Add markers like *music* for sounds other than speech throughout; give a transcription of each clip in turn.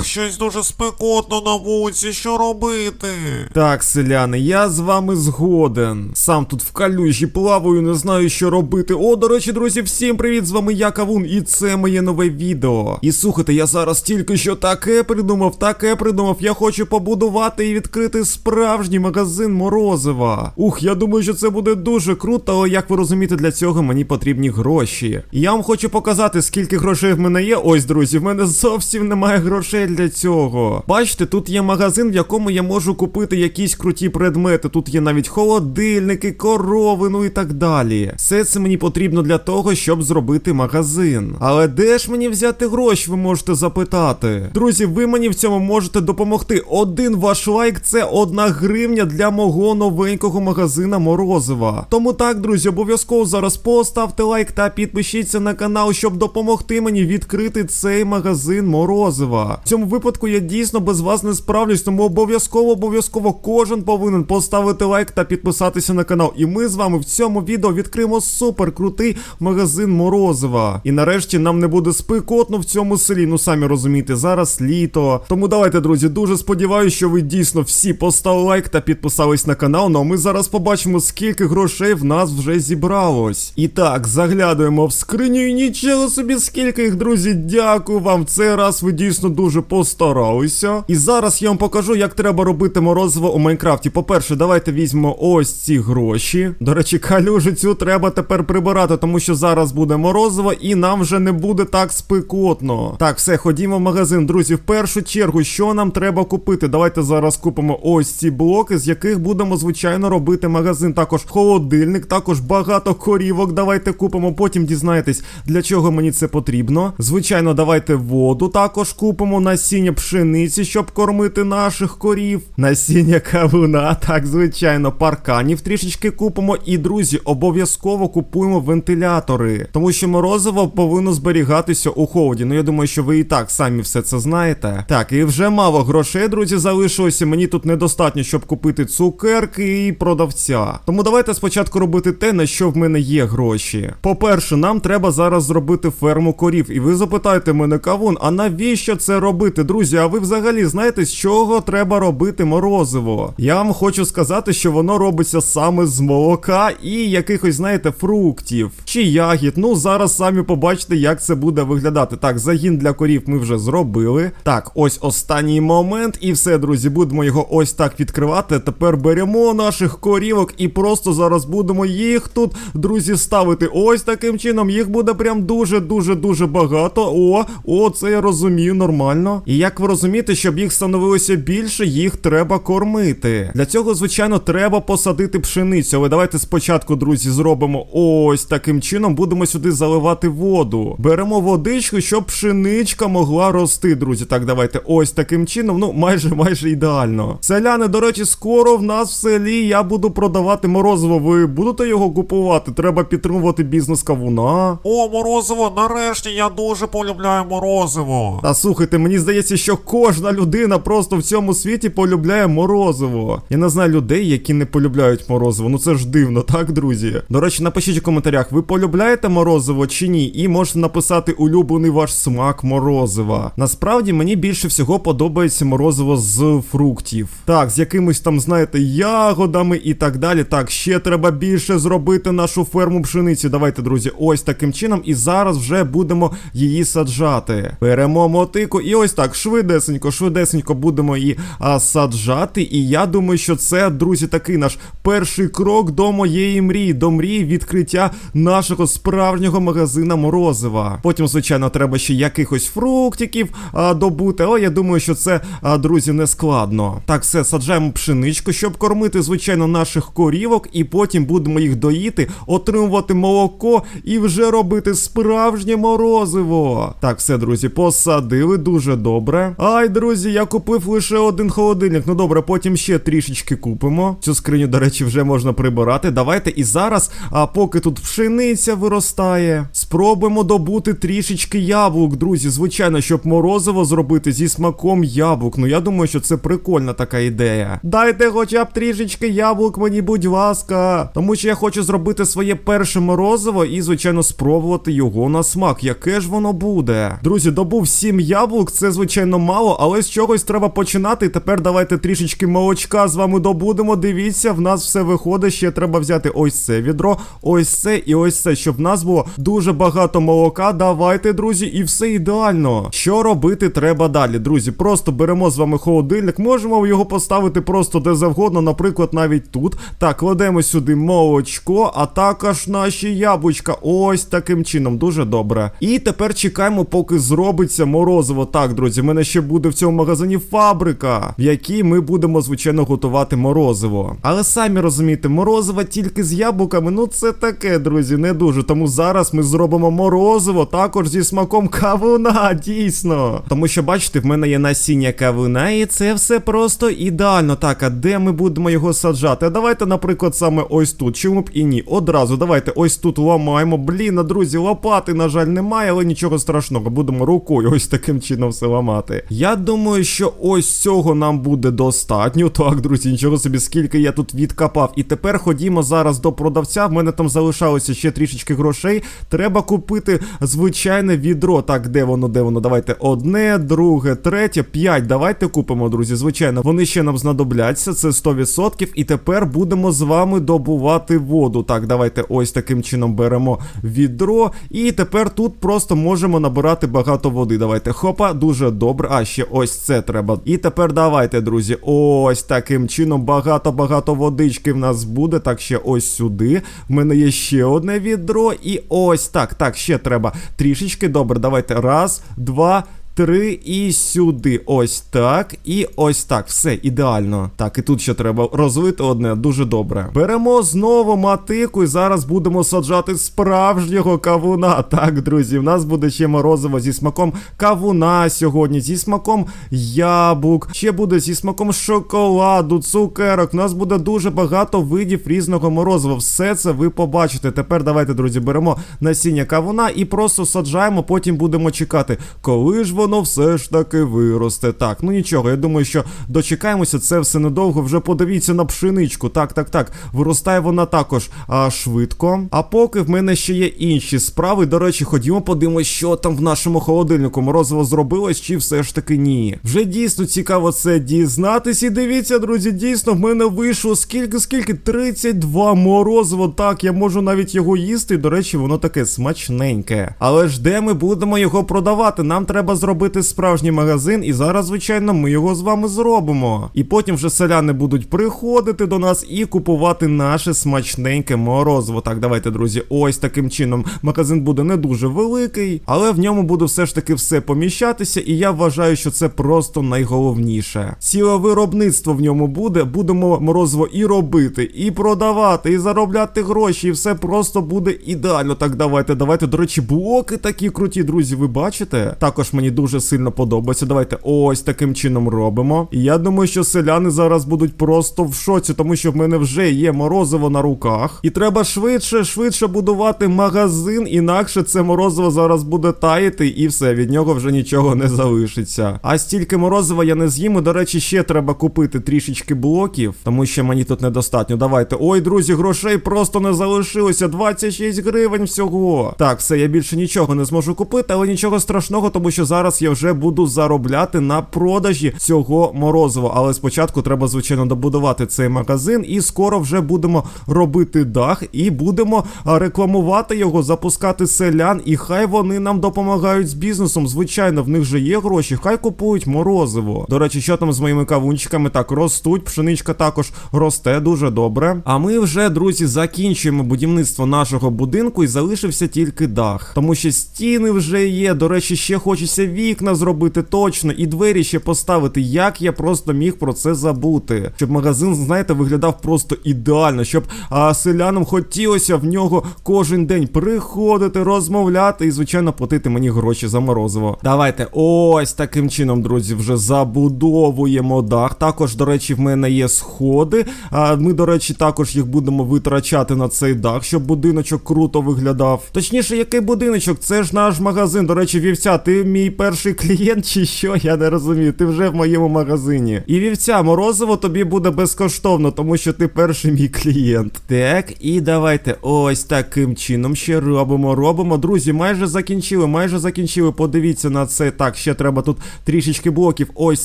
Ех, щось дуже спекотно на вулиці, що робити? Так, селяни, я з вами згоден. Сам тут в калюжі плаваю, не знаю, що робити. О, до речі, друзі, всім привіт! З вами я Кавун, і це моє нове відео. І слухайте, я зараз тільки що таке придумав, таке придумав. Я хочу побудувати і відкрити справжній магазин морозива. Ух, я думаю, що це буде дуже круто, але як ви розумієте, для цього мені потрібні гроші. Я вам хочу показати, скільки грошей в мене є. Ось, друзі, в мене зовсім немає грошей для цього. Бачите, тут є магазин, в якому я можу купити якісь круті предмети. Тут є навіть холодильники, корови, ну і так далі. Все це мені потрібно для того, щоб зробити магазин. Але де ж мені взяти гроші, ви можете запитати. Друзі, ви мені в цьому можете допомогти. Один ваш лайк це одна гривня для мого новенького магазина Морозива. Тому так, друзі, обов'язково зараз поставте лайк та підпишіться на канал, щоб допомогти мені відкрити цей магазин Морозива. Цьому випадку я дійсно без вас не справлюсь, тому обов'язково, обов'язково кожен повинен поставити лайк та підписатися на канал. І ми з вами в цьому відео відкриємо супер крутий магазин Морозива. І нарешті нам не буде спекотно в цьому селі. Ну самі розумієте, зараз літо. Тому давайте, друзі, дуже сподіваюся, що ви дійсно всі поставили лайк та підписались на канал. Ну а ми зараз побачимо, скільки грошей в нас вже зібралось. І так, заглядуємо в скриню і нічого собі, скільки їх, друзі. Дякую вам. В Цей раз ви дійсно дуже постаралися. І зараз я вам покажу, як треба робити морозиво у Майнкрафті. По-перше, давайте візьмемо ось ці гроші. До речі, калюжу цю треба тепер прибирати, тому що зараз буде морозиво і нам вже не буде так спекотно. Так, все, ходімо в магазин, друзі. В першу чергу, що нам треба купити? Давайте зараз купимо ось ці блоки, з яких будемо, звичайно, робити магазин. Також холодильник, також багато корівок. Давайте купимо. Потім дізнаєтесь, для чого мені це потрібно. Звичайно, давайте воду також купимо, насіння пшениці, щоб кормити наших корів. Насіння кавуна, так, звичайно, парканів трішечки купимо. І, друзі, обов'язково купуємо вентилятори, тому що морозиво повинно зберігатися у холоді. Ну я думаю, що ви і так самі все це знаєте. Так, і вже мало грошей, друзі, залишилося. Мені тут недостатньо, щоб купити цукерки і продавця. Тому давайте спочатку робити те, на що в мене є гроші. По-перше, нам треба зараз зробити ферму корів. І ви запитаєте мене, кавун, а навіщо це робити, друзі? А ви взагалі знаєте, з чого треба робити морозиво? Я вам хочу сказати, що воно робиться саме з молока і якихось, знаєте, фруктів чи ягід. Ну зараз самі побачите, як це буде виглядати. Так, загін для корів ми вже зробили. Так, ось останній момент, і все, друзі, будемо його ось так відкривати. Тепер беремо наших корівок і просто зараз будемо їх тут, друзі, ставити. Ось таким чином. Їх буде прям дуже, дуже, дуже багато. О, о, це я розумію, нормально. І як ви розумієте, щоб їх становилося більше, їх треба кормити. Для цього, звичайно, треба посадити пшеницю. Але давайте спочатку, друзі, зробимо ось таким чином. Будемо сюди заливати воду. Беремо водичку, щоб пшеничка могла рости, друзі. Так, давайте ось таким чином. Ну, майже майже ідеально. Селяни, до речі, скоро в нас в селі я буду продавати морозиво. Ви будете його купувати? Треба підтримувати бізнес кавуна. О, морозиво, нарешті я дуже полюбляю морозиво. Та слухайте, мені здається, що кожна людина просто в цьому світі полюбляє морозиво. Я не знаю людей, які не полюбляють морозиво. Ну це ж дивно, так, друзі? До речі, напишіть у коментарях, ви полюбляєте морозиво чи ні? І можете написати улюблений ваш смак морозива. Насправді мені більше всього подобається морозиво з фруктів. Так, з якимись там, знаєте, ягодами і так далі. Так, ще треба більше зробити нашу ферму пшениці. Давайте, друзі, ось таким чином. І зараз вже будемо її саджати. Беремо мотику і ось так, швидесенько, швидесенько будемо її а, саджати. І я думаю, що це, друзі, такий наш перший крок до моєї мрії, до мрії відкриття нашого справжнього магазина морозива. Потім, звичайно, треба ще якихось фруктиків а, добути, але я думаю, що це, а, друзі, не складно. Так, все, саджаємо пшеничку, щоб кормити, звичайно, наших корівок, і потім будемо їх доїти, отримувати молоко і вже робити справжнє морозиво. Так, все, друзі, посадили дуже добре. Ай, друзі, я купив лише один холодильник. Ну добре, потім ще трішечки купимо. Цю скриню, до речі, вже можна прибирати. Давайте і зараз, а поки тут пшениця виростає, спробуємо добути трішечки яблук, друзі. Звичайно, щоб морозиво зробити зі смаком яблук. Ну я думаю, що це прикольна така ідея. Дайте хоча б трішечки яблук мені, будь ласка. Тому що я хочу зробити своє перше морозиво і, звичайно, спробувати його на смак. Яке ж воно буде? Друзі, добув 7 яблук, це звичайно мало, але з чогось треба починати. Тепер давайте трішечки молочка з вами добудемо. Дивіться, в нас все виходить. Ще треба взяти ось це відро, ось це і ось це, щоб в нас було дуже багато молока. Давайте, друзі, і все ідеально. Що робити треба далі, друзі? Просто беремо з вами холодильник, можемо його поставити просто де завгодно, наприклад, навіть тут. Так, кладемо сюди молочко, а також наші яблучка. Ось таким чином, дуже добре. І тепер чекаємо, поки зробиться морозиво. Так, друзі, в мене ще буде в цьому магазині фабрика, в якій ми будемо, звичайно, готувати морозиво. Але самі розумієте, морозиво тільки з яблуками, ну це таке, друзі, не дуже. Тому зараз ми зробимо морозиво також зі смаком кавуна, *laughs* дійсно. Тому що, бачите, в мене є насіння кавуна, і це все просто ідеально. Так, а де ми будемо його саджати? А давайте, наприклад, саме ось тут. Чому б і ні? Одразу давайте ось тут ламаємо. Блін, друзі, лопати, на жаль, немає, але нічого страшного. Будемо рукою ось таким чином все ламати. Я думаю, що ось цього нам буде достатньо. Так, друзі, нічого собі, скільки я тут відкопав. І тепер ходімо зараз до продавця. В мене там залишалося ще трішечки грошей. Треба купити звичайне відро. Так, де воно, де воно? Давайте одне, друге, третє, п'ять. Давайте купимо, друзі. Звичайно, вони ще нам знадобляться. Це 100%. І тепер будемо з вами добувати воду. Так, давайте ось таким чином беремо відро. І тепер тут просто можемо набирати багато води. Давайте. Хопа, дуже добре. А, ще ось це треба. І тепер давайте, друзі. Ось таким чином багато-багато водички в нас буде. Так, ще ось сюди. В мене є ще одне відро. І ось так. Так, ще треба трішечки. Добре, давайте. Раз, два. Три і сюди. Ось так. І ось так. Все ідеально. Так, і тут ще треба розлити одне, дуже добре. Беремо знову матику і зараз будемо саджати справжнього кавуна. Так, друзі, в нас буде ще морозиво зі смаком кавуна сьогодні, зі смаком яблук, ще буде зі смаком шоколаду, цукерок. У нас буде дуже багато видів різного морозива. Все це ви побачите. Тепер давайте, друзі, беремо насіння кавуна і просто саджаємо, потім будемо чекати, коли ж воно все ж таки виросте. Так, ну нічого, я думаю, що дочекаємося, це все недовго. Вже подивіться на пшеничку. Так, так, так. Виростає вона також а, швидко. А поки в мене ще є інші справи. До речі, ходімо, подивимось, що там в нашому холодильнику. Морозиво зробилось, чи все ж таки ні. Вже дійсно цікаво це дізнатись. І дивіться, друзі, дійсно в мене вийшло скільки, скільки? 32 морозиво. Так, я можу навіть його їсти. До речі, воно таке смачненьке. Але ж де ми будемо його продавати? Нам треба зробити справжній магазин, і зараз, звичайно, ми його з вами зробимо. І потім вже селяни будуть приходити до нас і купувати наше смачненьке морозиво. Так, давайте, друзі, ось таким чином. Магазин буде не дуже великий, але в ньому буде все ж таки все поміщатися, і я вважаю, що це просто найголовніше. Ціле виробництво в ньому буде. Будемо морозиво і робити, і продавати, і заробляти гроші, і все просто буде ідеально. Так, давайте, давайте. До речі, блоки такі круті, друзі, ви бачите? Також мені дуже сильно подобається. Давайте ось таким чином робимо. І я думаю, що селяни зараз будуть просто в шоці, тому що в мене вже є морозиво на руках. І треба швидше, швидше будувати магазин, інакше це морозиво зараз буде таяти, і все, від нього вже нічого не залишиться. А стільки морозива я не з'їм. І, До речі, ще треба купити трішечки блоків, тому що мені тут недостатньо. Давайте. Ой, друзі, грошей просто не залишилося. 26 гривень всього. Так, все, я більше нічого не зможу купити, але нічого страшного, тому що зараз я вже буду заробляти на продажі цього морозива. Але спочатку треба, звичайно, добудувати цей магазин, і скоро вже будемо робити дах і будемо рекламувати його, запускати селян, і хай вони нам допомагають з бізнесом. Звичайно, в них же є гроші, хай купують морозиво. До речі, що там з моїми кавунчиками? Так, ростуть, пшеничка також росте дуже добре. А ми вже, друзі, закінчуємо будівництво нашого будинку і залишився тільки дах. Тому що стіни вже є. До речі, ще хочеться вікна зробити точно, і двері ще поставити. Як я просто міг про це забути? Щоб магазин, знаєте, виглядав просто ідеально, щоб а, селянам хотілося в нього кожен день приходити, розмовляти і, звичайно, платити мені гроші за морозиво. Давайте ось таким чином, друзі, вже забудовуємо дах. Також, до речі, в мене є сходи. А ми, до речі, також їх будемо витрачати на цей дах, щоб будиночок круто виглядав. Точніше, який будиночок? Це ж наш магазин. До речі, вівця, ти мій перший клієнт, чи що? Я не розумію. Ти вже в моєму магазині. І вівця, морозиво тобі буде безкоштовно, тому що ти перший мій клієнт. Так, і давайте ось таким чином ще робимо, робимо. Друзі, майже закінчили, майже закінчили. Подивіться на це. Так, ще треба тут трішечки блоків ось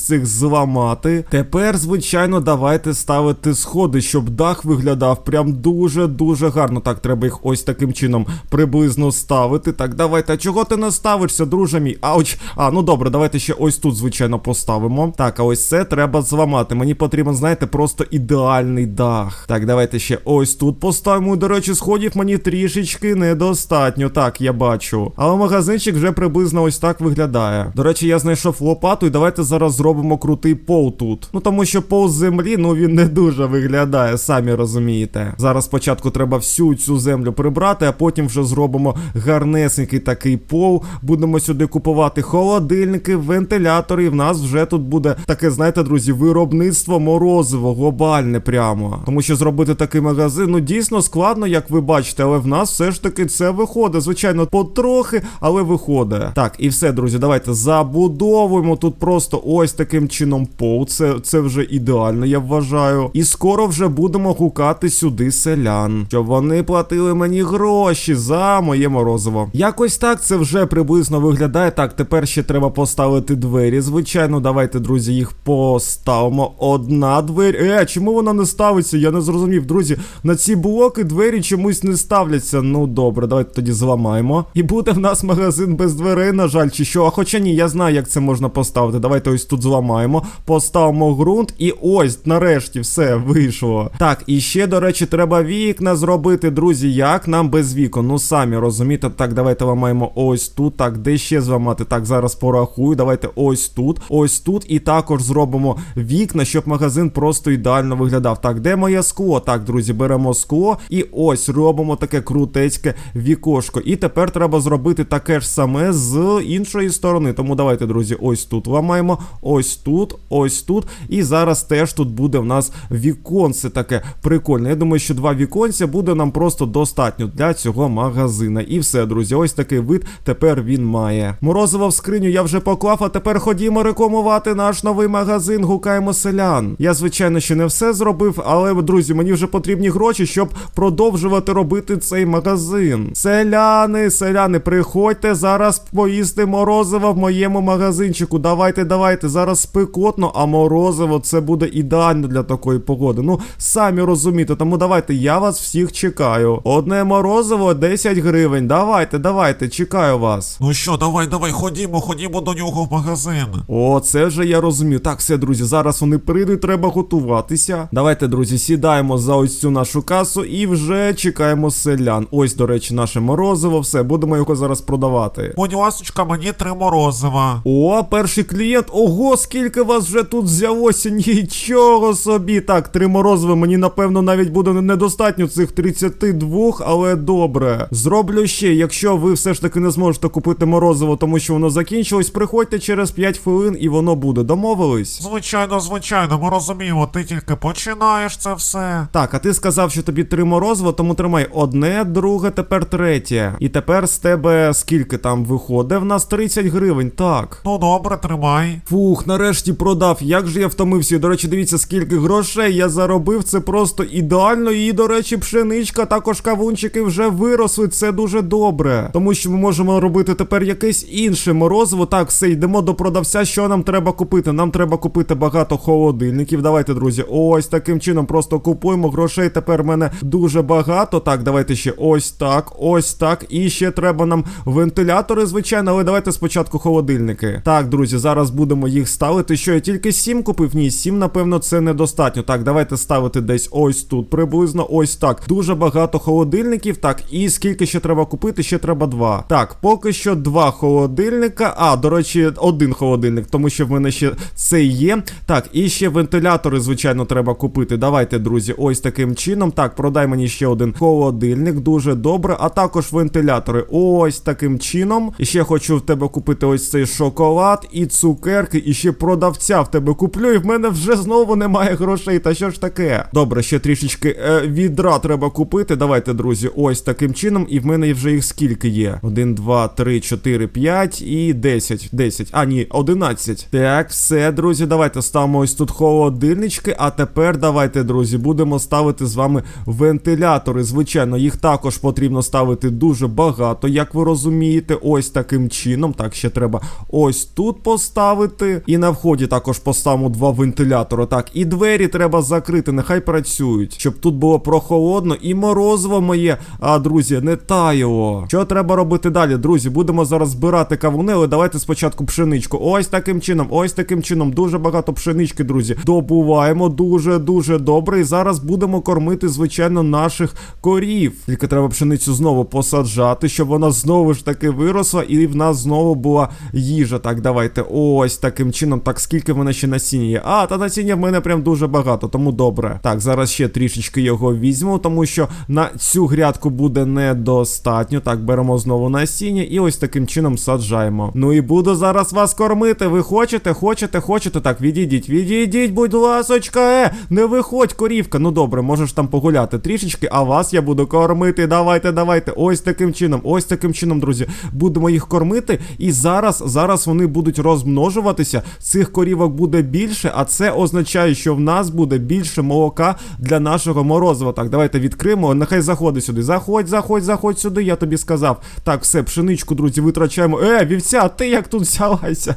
цих зламати. Тепер, звичайно, давайте ставити сходи, щоб дах виглядав прям дуже-дуже гарно. Так, треба їх ось таким чином приблизно ставити. Так, давайте. А чого ти не ставишся, друже мій? Ауч. А, ну добре, давайте ще ось тут, звичайно, поставимо. Так, а ось це треба зламати. Мені потрібен, знаєте, просто ідеальний дах. Так, давайте ще ось тут поставимо. До речі, сходів мені трішечки недостатньо. Так, я бачу. Але магазинчик вже приблизно ось так виглядає. До речі, я знайшов лопату, і давайте зараз зробимо крутий пол тут. Ну тому що пол землі, ну він не дуже виглядає, самі розумієте. Зараз спочатку треба всю цю землю прибрати, а потім вже зробимо гарнесенький такий пол. Будемо сюди купувати холодильники, вентилятори. І в нас вже тут буде таке, знаєте, друзі, виробництво морозиво, глобальне прямо. Тому що зробити такий магазин, ну дійсно складно, як ви бачите, але в нас все ж таки це виходить. Звичайно, потрохи, але виходить. Так, і все, друзі, давайте забудовуємо тут просто ось таким чином пол. Це, це вже ідеально, я вважаю. І скоро вже будемо гукати сюди селян, щоб вони платили мені гроші за моє морозиво. Якось так це вже приблизно виглядає. Так, тепер ще треба поставити двері. Звичайно, давайте, друзі, їх поставимо. Одна двері. Е, чому вона не ставиться? Я не зрозумів, друзі. На ці блоки двері чомусь не ставляться. Ну добре, давайте тоді зламаємо. І буде в нас магазин без дверей, на жаль, чи що. А хоча ні, я знаю, як це можна поставити. Давайте ось тут зламаємо, поставимо ґрунт, і ось, нарешті, все вийшло. Так, і ще, до речі, треба вікна зробити, друзі. Як нам без вікон? Ну самі розумієте. Так, давайте ламаємо ось тут. Так, де ще зламати? Так, зараз порахую. Давайте ось тут, ось тут. І також зробимо вікна, щоб магазин просто ідеально виглядав. Так, де моє скло? Так, друзі, беремо скло і ось робимо таке крутецьке вікошко. І тепер треба зробити таке ж саме з іншої сторони. Тому давайте, друзі, ось тут ламаємо, ось тут, ось тут. І зараз теж тут буде в нас віконце таке прикольне. Я думаю, що два віконця буде нам просто достатньо для цього магазина. І все, друзі, ось такий вид тепер він має. Морозиво в скриню я вже поклав, а тепер ходімо рекламувати наш новий магазин. Гукаємо селян. Я, звичайно, ще не все зробив, але, друзі, мені вже потрібні гроші, щоб продовжувати робити цей магазин. Селяни, селяни, приходьте зараз поїсти морозиво в моєму магазинчику. Давайте, давайте. Зараз спекотно, а морозиво це буде ідеально для такої погоди. Ну, самі розумієте, тому давайте, я вас всіх чекаю. Одне морозиво 10 гривень. Давайте, давайте, чекаю вас. Ну що, давай, давай, ходімо, ходімо до нього в магазин. О, це вже я розумію. Так, все, друзі, зараз вони прийдуть, треба готуватися. Давайте, друзі, сідаємо за ось цю нашу касу і вже чекаємо селян. Ось, до речі, наше морозиво, все, будемо його зараз продавати. Будь ласочка, мені три морозива. О, перший клієнт. Ого, скільки вас вже тут взялося. *laughs* Нічого собі. Так, три морозиви. Мені напевно навіть буде недостатньо цих 32, але добре. Зроблю ще, якщо ви все ж таки не зможете купити морозиво, тому що воно закінчилось, приходьте через 5 хвилин і воно буде. Домовились? Звичайно, звичайно, ми розуміємо, ти тільки починаєш це все. Так, а ти сказав, що тобі три морозиво, тому тримай одне, друге, тепер третє. І тепер з тебе скільки там виходить? В нас 30 гривень, так. Ну добре, тримай. Фух, нарешті продав. Як же я втомився. І, До речі, дивіться, скільки грошей я заробив. Це просто ідеально. І, до речі, пшеничка, також кавунчики вже виросли. Це дуже добре. Тому що ми можемо робити тепер якесь інше морозиво. Так, все, йдемо до продавця. Що нам треба купити? Нам треба купити багато холодильників. Давайте, друзі, ось таким чином просто купуємо. Грошей тепер в мене дуже багато. Так, давайте ще ось так, ось так. І ще треба нам вентилятори, звичайно, але давайте спочатку холодильники. Так, друзі, зараз будемо їх ставити. Що я тільки сім купив? Ні, сім, напевно, це недостатньо. Так, давайте ставити десь ось тут, приблизно ось так. Дуже багато холодильників. Так, і скільки ще треба купити? Ще треба два. Так, поки що два холодильника. А, до речі, один холодильник, тому що в мене ще це є. Так, і ще вентилятори, звичайно, треба купити. Давайте, друзі, ось таким чином. Так, продай мені ще один холодильник, дуже добре. А також вентилятори. Ось таким чином. І ще хочу в тебе купити ось цей шоколад і цукерки, і ще продавця в тебе куплю, і в мене вже знову немає грошей. Та що ж таке? Добре, ще трішечки е, відра треба купити. Давайте, друзі, ось таким чином. І в мене вже їх скільки є? Один, два, три, чотири, п'ять. І і 10. 10. А, ні, 11. Так, все, друзі, давайте ставимо ось тут холодильнички. А тепер давайте, друзі, будемо ставити з вами вентилятори. Звичайно, їх також потрібно ставити дуже багато, як ви розумієте. Ось таким чином. Так, ще треба ось тут поставити. І на вході також поставимо два вентилятори. Так, і двері треба закрити, нехай працюють, щоб тут було прохолодно і морозиво моє, а друзі, не таяло. Що треба робити далі, друзі? Будемо зараз збирати кавуни, але давайте спочатку пшеничку. Ось таким чином, ось таким чином. Дуже багато пшенички, друзі. Добуваємо дуже дуже добре. І зараз будемо кормити, звичайно, наших корів. Тільки треба пшеницю знову посаджати, щоб вона знову ж таки виросла, і в нас знову була їжа. Так, давайте. Ось таким чином. Так, скільки в мене ще насіння є? А, та насіння в мене прям дуже багато, тому добре. Так, зараз ще трішечки його візьму, тому що на цю грядку буде недостатньо. Так, беремо знову насіння і ось таким чином саджаємо. Ну і буду зараз вас кормити. Ви хочете, хочете, хочете. Так, відійдіть, відійдіть, будь ласочка, е, не виходь, корівка. Ну добре, можеш там погуляти трішечки, а вас я буду кормити. Давайте, давайте. Ось таким чином, ось таким чином, друзі. Будемо їх кормити. І зараз, зараз вони будуть розмножуватися. Цих корівок буде більше, а це означає, що в нас буде більше молока для нашого морозива. Так, давайте відкриємо. Нехай заходить сюди. Заходь, заходь, заходь сюди, я тобі сказав. Так, все, пшеничку, друзі, витрачаємо. Е, вівця, а ти як тут взялася?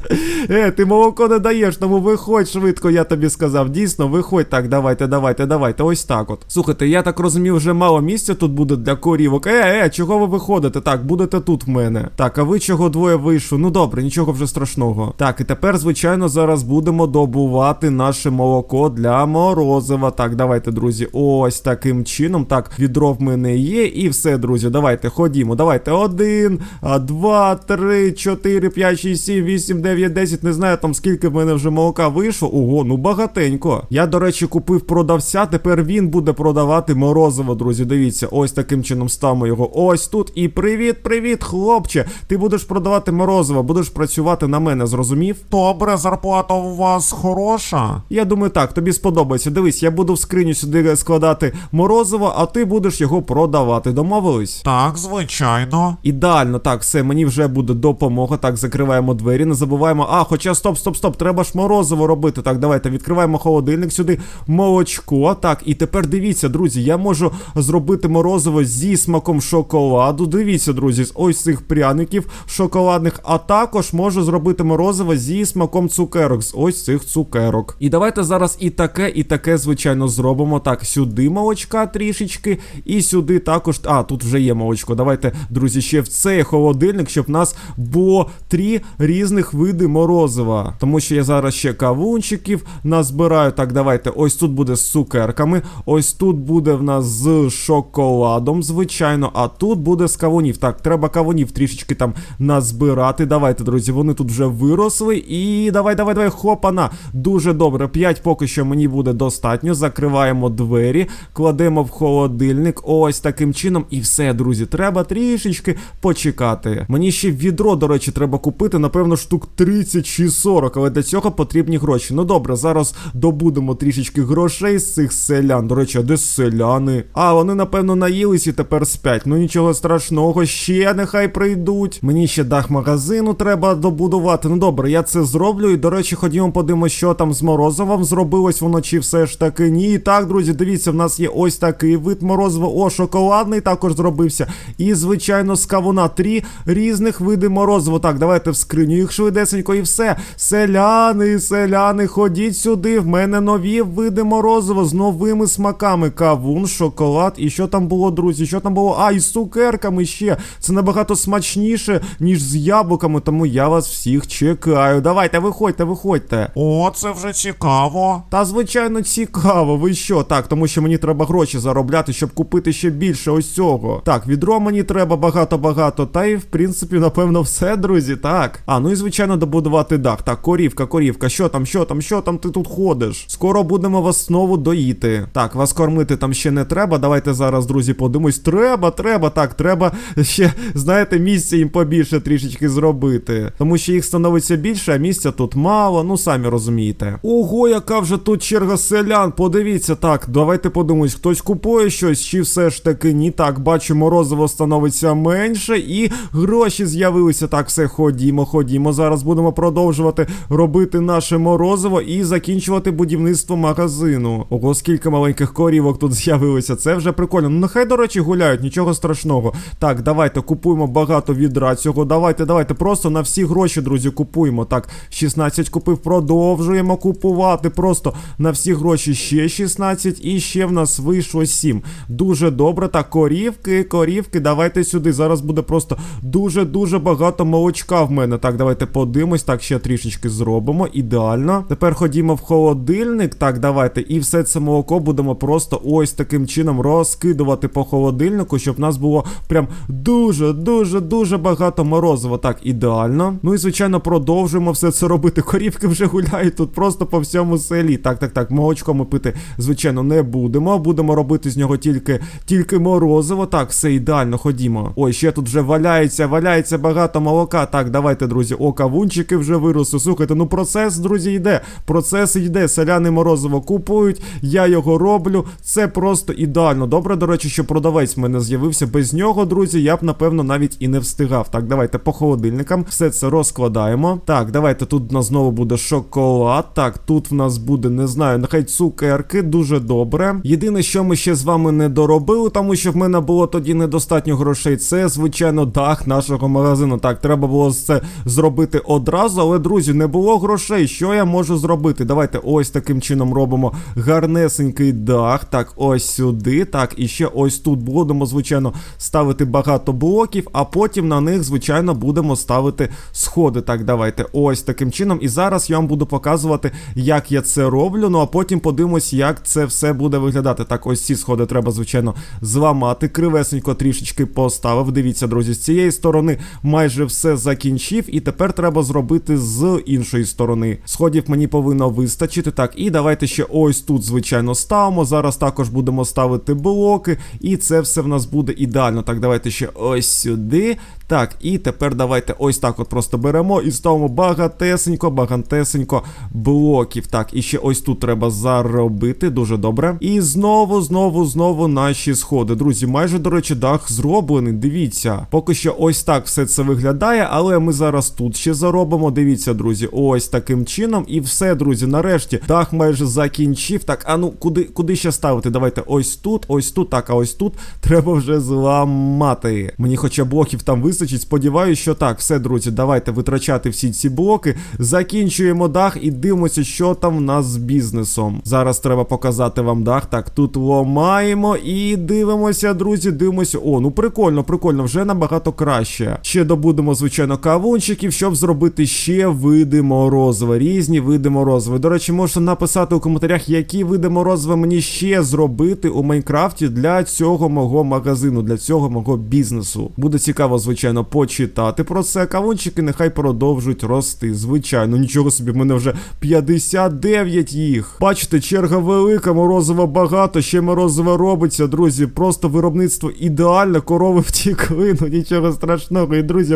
Е, ти молоко не даєш, тому виходь швидко, я тобі сказав. Дійсно, виходь так, давайте, давайте, давайте. Ось так от. Слухайте, я так розумію, вже мало місця тут буде для корівок. Е, е, чого ви виходите? Так, будете тут в мене. Так, а ви чого двоє вийшли? Ну добре, нічого вже страшного. Так, і тепер, звичайно, зараз будемо добувати наше молоко для морозива. Так, давайте, друзі, ось таким чином. Так, відро в мене є, і все, друзі. Давайте, ходімо. Давайте. Один, два, три, чотири, п'ять, шість, сім, вісім, дев'ять, десять. Не знаю там скільки в мене вже молока вийшло. Ого, ну багатенько. Я, до речі, купив продавця. Тепер він буде продавати морозиво, друзі. Дивіться, ось таким чином ставимо його ось тут. І привіт, привіт, хлопче. Ти будеш продавати морозиво, будеш працювати на мене, зрозумів? Добре, зарплата у вас хороша. Я думаю, так, тобі сподобається. Дивись, я буду в скриню сюди складати морозиво, а ти будеш його продавати. Домовились? Так, звичайно. Ідеально, так, все, мені вже буде допомога. Так, закриваємо двері, не забуваємо. А, хоча стоп, стоп, стоп, треба ж морозиво робити. Так, давайте відкриваємо холодильник сюди, молочко. Так, і тепер дивіться, друзі, я можу зробити морозиво зі смаком шоколаду. Дивіться, друзі, з ось цих пряників шоколадних, а також можу зробити морозиво зі смаком цукерок, з ось цих цукерок. І давайте зараз і таке, і таке, звичайно, зробимо. Так, сюди молочка трішечки, і сюди також. А, тут вже є молочко. Давайте, друзі, ще в цей холодильник, щоб в нас було три різних види морозива. Тому що я зараз ще кавунчиків назбираю. Так, давайте. Ось тут буде з цукерками. Ось тут буде в нас з шоколадом, звичайно. А тут буде з кавунів. Так, треба кавунів трішечки там назбирати. Давайте, друзі, вони тут вже виросли. І давай, давай, давай, хопана. Дуже добре. П'ять поки що мені буде достатньо. Закриваємо двері, кладемо в холодильник. Ось таким чином. І все, друзі. Треба трішечки почекати. Мені ще відро, до речі, треба купити, напевно, штук 30 чи 40, але для цього потрібні гроші. Ну добре, зараз добудемо трішечки грошей з цих селян. До речі, а де селяни? А, вони, напевно, наїлись і тепер спять. Ну нічого страшного, ще нехай прийдуть. Мені ще дах магазину треба добудувати. Ну добре, я це зроблю. І, до речі, ходімо подивимося, що там з морозивом зробилось воно чи все ж таки ні. І так, друзі, дивіться, в нас є ось такий вид морозива. О, шоколадний також зробився. І, звичайно, з кавуна три різних види морозива. Так, давайте в скриню їх швидесенько і все. Селяни, селяни, ходіть сюди. В мене нові види морозива з новими смаками. Кавун, шоколад. І що там було, друзі? Що там було? А, і з цукерками ще. Це набагато смачніше, ніж з яблуками, тому я вас всіх чекаю. Давайте, виходьте, виходьте. О, це вже цікаво. Та звичайно цікаво, ви що? Так, тому що мені треба гроші заробляти, щоб купити ще більше ось цього. Так, відро мені треба багато-багато. Та і в принципі, напевно, все, друзі. Так. А, ну і звичайно, добудувати дах. Так, корівка, корівка, що там, що там, що там ти тут ходиш? Скоро будемо вас знову доїти. Так, вас кормити там ще не треба. Давайте зараз, друзі, подивимось. Треба, треба, так, треба ще, знаєте, місця їм побільше трішечки зробити. Тому що їх становиться більше, а місця тут мало, ну самі розумієте. Ого, яка вже тут черга селян. Подивіться, так, давайте подивимось, хтось купує щось, чи все ж таки ні. Так, бачу, морозиво становиться менше, і гроші з'явилися. Так, все, ходімо, ходімо. Зараз будемо продовжувати робити наше морозиво і закінчувати будівництво магазину. Ого, скільки маленьких корівок тут з'явилося. Це вже прикольно. Ну нехай, до речі, гуляють, нічого страшного. Так, давайте купуємо багато відра цього. Давайте, давайте, просто на всі гроші, друзі, купуємо. Так, 16 купив, продовжуємо купувати. Просто на всі гроші ще 16 і ще в нас вийшло 7. Дуже добре. Так, корівки, корівки, давайте сюди. Зараз буде просто дуже-дуже багато молочка в мене. Так, давайте подивимось. Так, ще трішечки зробимо. Ідеально. Тепер ходімо в холодильник. Так, давайте. І все це молоко будемо просто ось таким чином розкидувати по холодильнику, щоб в нас було прям дуже, дуже, дуже багато морозива. Так, ідеально. Ну і звичайно, продовжуємо все це робити. Корівки вже гуляють тут просто по всьому селі. Так, так, так. Молочко ми пити, звичайно, не будемо. Будемо робити з нього тільки, тільки морозиво. Так, все ідеально, ходімо. Ой, ще тут вже валяється, валяється багато молока. Так, давайте, друзі. О, кавунчики вже виросли. Слухайте, ну процес, друзі, йде. Процес йде. Селяни морозиво купують. Я його роблю. Це просто ідеально. Добре, до речі, що продавець в мене з'явився. Без нього, друзі, я б напевно навіть і не встигав. Так, давайте по холодильникам все це розкладаємо. Так, давайте тут в нас знову буде шоколад. Так, тут в нас буде, не знаю, нехай цукерки, дуже добре. Єдине, що ми ще з вами не доробили, тому що в мене було тоді недостатньо грошей. Це, звичайно, дах нашого магазину. Так, треба було це зробити одразу, але, друзі, не було грошей. Що я можу зробити? Давайте ось таким чином робимо гарнесенький дах. Так, ось сюди. Так, і ще ось тут будемо, звичайно, ставити багато блоків, а потім на них, звичайно, будемо ставити сходи. Так, давайте ось таким чином. І зараз я вам буду показувати, як я це роблю. Ну а потім подивимось, як це все буде виглядати. Так, ось ці сходи треба, звичайно, зламати. Кривесенько трішечки поставив. Дивіться, друзі, з цієї сторони майже все закінчив, і тепер треба зробити з іншої сторони. Сходів мені повинно вистачити. Так, і давайте ще ось тут, звичайно, ставимо. Зараз також будемо ставити блоки, і це все в нас буде ідеально. Так, давайте ще ось сюди. Так, і тепер давайте ось так от просто беремо і ставимо багатесенько, багатесенько блоків. Так, і ще ось тут треба заробити. Дуже добре. І знову, знову, знову наші сходи. Друзі, майже, до речі, дах зроблений. Дивіться. Поки що ось так все це виглядає, але ми зараз тут ще заробимо. Дивіться, друзі, ось таким чином. І все, друзі, нарешті дах майже закінчив. Так, а ну куди, куди ще ставити? Давайте ось тут, ось тут, так, а ось тут треба вже зламати. Мені хоча блоків там вистачить. Сподіваюсь, що так. Все, друзі, давайте витрачати всі ці блоки. Закінчуємо дах і дивимося, що там в нас з бізнесом. Зараз треба показати вам дах. Так, тут ломаємо і дивимося, друзі, дивимося. О, ну прикольно, прикольно, вже набагато краще. Ще добудемо, звичайно, кавунчиків, щоб зробити ще види морозива. Різні види морозива. До речі, можете написати у коментарях, які види морозива мені ще зробити у Майнкрафті для цього мого магазину, для цього мого бізнесу. Буде цікаво, звичайно, почитати про це. Кавунчики нехай продовжують рости. Звичайно, нічого собі, в мене вже 59 їх. Бачите, черга велика, морозива багато, ще морозиво робиться, друзі. Просто виробництво ідеальне, корови втікли, ну нічого страшного. І друзі,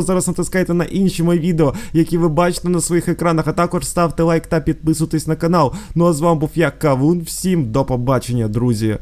обов'язково зараз натискайте на інші мої відео, які ви бачите на своїх екранах, а також ставте лайк та підписуйтесь на канал. Ну а з вами був я, Кавун. Всім до побачення, друзі.